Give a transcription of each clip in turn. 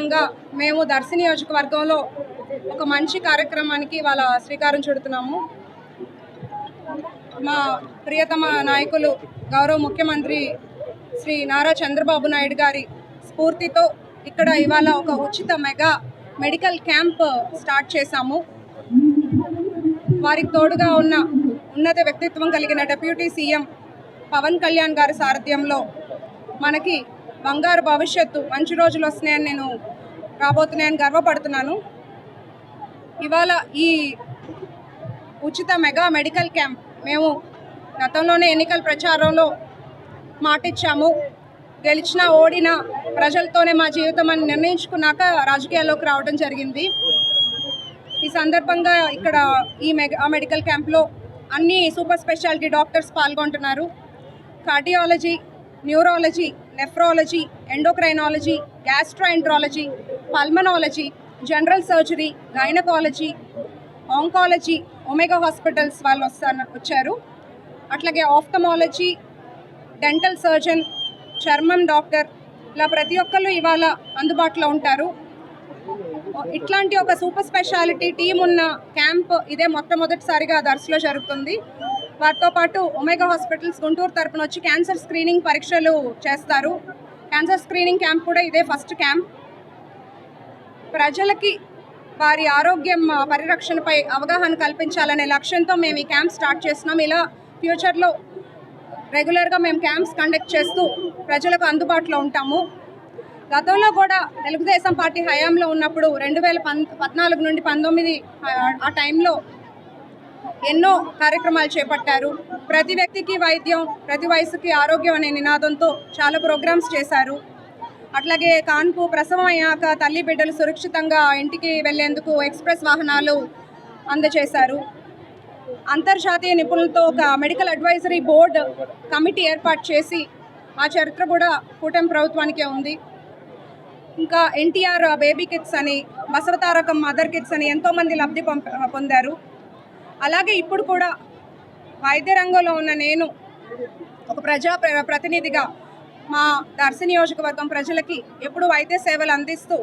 సందర్భంగా మేము దర్శి నియోజకవర్గంలో ఒక మంచి కార్యక్రమానికి వాళ్ళ శ్రీకారం చుడుతున్నాము. మా ప్రియతమ నాయకులు గౌరవ ముఖ్యమంత్రి శ్రీ నారా చంద్రబాబు నాయుడు గారి స్ఫూర్తితో ఇక్కడ ఇవాళ ఒక ఉచిత మెగా మెడికల్ క్యాంప్ స్టార్ట్ చేశాము. వారికి తోడుగా ఉన్న ఉన్నత వ్యక్తిత్వం కలిగిన డెప్యూటీ సీఎం పవన్ కళ్యాణ్ గారి సారథ్యంలో మనకి బంగారు భవిష్యత్తు మంచి రోజులు వస్తున్నాయని నేను రాబోతున్నాయని గర్వపడుతున్నాను. ఇవాళ ఈ ఉచిత మెగా మెడికల్ క్యాంప్ మేము గతంలోనే ఎన్నికల ప్రచారంలో మాటిచ్చాము. గెలిచినా ఓడినా ప్రజలతోనే మా జీవితం అని నిర్ణయించుకున్నాక రాజకీయాల్లోకి రావడం జరిగింది. ఈ సందర్భంగా ఇక్కడ ఈ మెగా మెడికల్ క్యాంప్లో అన్ని సూపర్ స్పెషాలిటీ డాక్టర్స్ పాల్గొంటున్నారు. Cardiology neurology nephrology endocrinology gastroenterology pulmonology general surgery gynaecology oncology Omega hospitals వాళ్ళు వస్తాను వచ్చారు. అట్లాగే ఆఫ్థమాలజీ డెంటల్ సర్జన్ చర్మం డాక్టర్ ఇలా ప్రతి ఒక్కళ్ళు ఇవాళ అందుబాటులో ఉంటారు. ఇట్లాంటి ఒక సూపర్ స్పెషాలిటీ టీం ఉన్న క్యాంప్ ఇదే మొట్టమొదటిసారిగా దర్శలో జరుగుతుంది. వారితో పాటు ఒమేగా హాస్పిటల్స్ గుంటూరు తరపున వచ్చి క్యాన్సర్ స్క్రీనింగ్ పరీక్షలు చేస్తారు. క్యాన్సర్ స్క్రీనింగ్ క్యాంప్ కూడా ఇదే ఫస్ట్ క్యాంప్. ప్రజలకి వారి ఆరోగ్యం పరిరక్షణపై అవగాహన కల్పించాలనే లక్ష్యంతో మేము ఈ క్యాంప్ స్టార్ట్ చేస్తున్నాం. ఇలా ఫ్యూచర్లో రెగ్యులర్గా మేము క్యాంప్స్ కండక్ట్ చేస్తూ ప్రజలకు అందుబాటులో ఉంటాము. గతంలో కూడా తెలుగుదేశం పార్టీ హయాంలో ఉన్నప్పుడు రెండు వేల పద్నాలుగు నుండి పంతొమ్మిది ఆ టైంలో ఎన్నో కార్యక్రమాలు చేపట్టారు. ప్రతి వ్యక్తికి వైద్యం ప్రతి వయసుకి ఆరోగ్యం అనే నినాదంతో చాలా ప్రోగ్రామ్స్ చేశారు. అట్లాగే కాన్పు ప్రసవం అయ్యాక తల్లి బిడ్డలు సురక్షితంగా ఇంటికి వెళ్ళేందుకు ఎక్స్ప్రెస్ వాహనాలు అందజేశారు అంతర్జాతీయ నిపుణులతో ఒక మెడికల్ అడ్వైజరీ బోర్డు కమిటీ ఏర్పాటు చేసి ఆ చరిత్ర కూడా కూటమి ప్రభుత్వానికే ఉంది. ఇంకా ఎన్టీఆర్ బేబీ కిట్స్ అని బసవతారకం మదర్ కిట్స్ అని ఎంతోమంది లబ్ధి పొందారు. అలాగే ఇప్పుడు కూడా వైద్య రంగంలో ఉన్న నేను ఒక ప్రజా ప్ర- ప్రతినిధిగా మా దర్శి నియోజకవర్గం ప్రజలకి ఎప్పుడు వైద్య సేవలు అందిస్తూ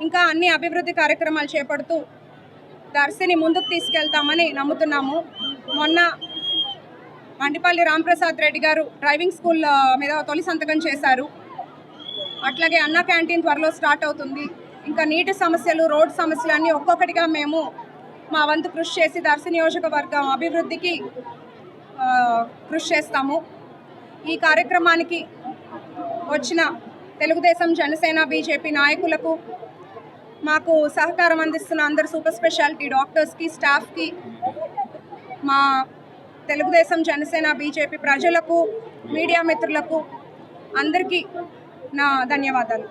ఇంకా అన్ని అభివృద్ధి కార్యక్రమాలు చేపడుతూ దర్శిని ముందుకు తీసుకెళ్తామని నమ్ముతున్నాము. మొన్న మండిపల్లి రాంప్రసాద్ రెడ్డి గారు డ్రైవింగ్ స్కూల్ మీద తొలి సంతకం చేశారు. అట్లాగే అన్న క్యాంటీన్ త్వరలో స్టార్ట్ అవుతుంది. ఇంకా నీటి సమస్యలు రోడ్ సమస్యలు అన్నీ ఒక్కొక్కటిగా మేము మా వంతు కృషి చేసి దర్శ నియోజకవర్గం అభివృద్ధికి కృషి చేస్తాము. ఈ కార్యక్రమానికి వచ్చిన తెలుగుదేశం జనసేన బీజేపీ నాయకులకు మాకు సహకారం అందిస్తున్న అందరు సూపర్ స్పెషాలిటీ డాక్టర్స్కి స్టాఫ్కి మా తెలుగుదేశం జనసేన బీజేపీ ప్రజలకు మీడియా మిత్రులకు అందరికీ నా ధన్యవాదాలు.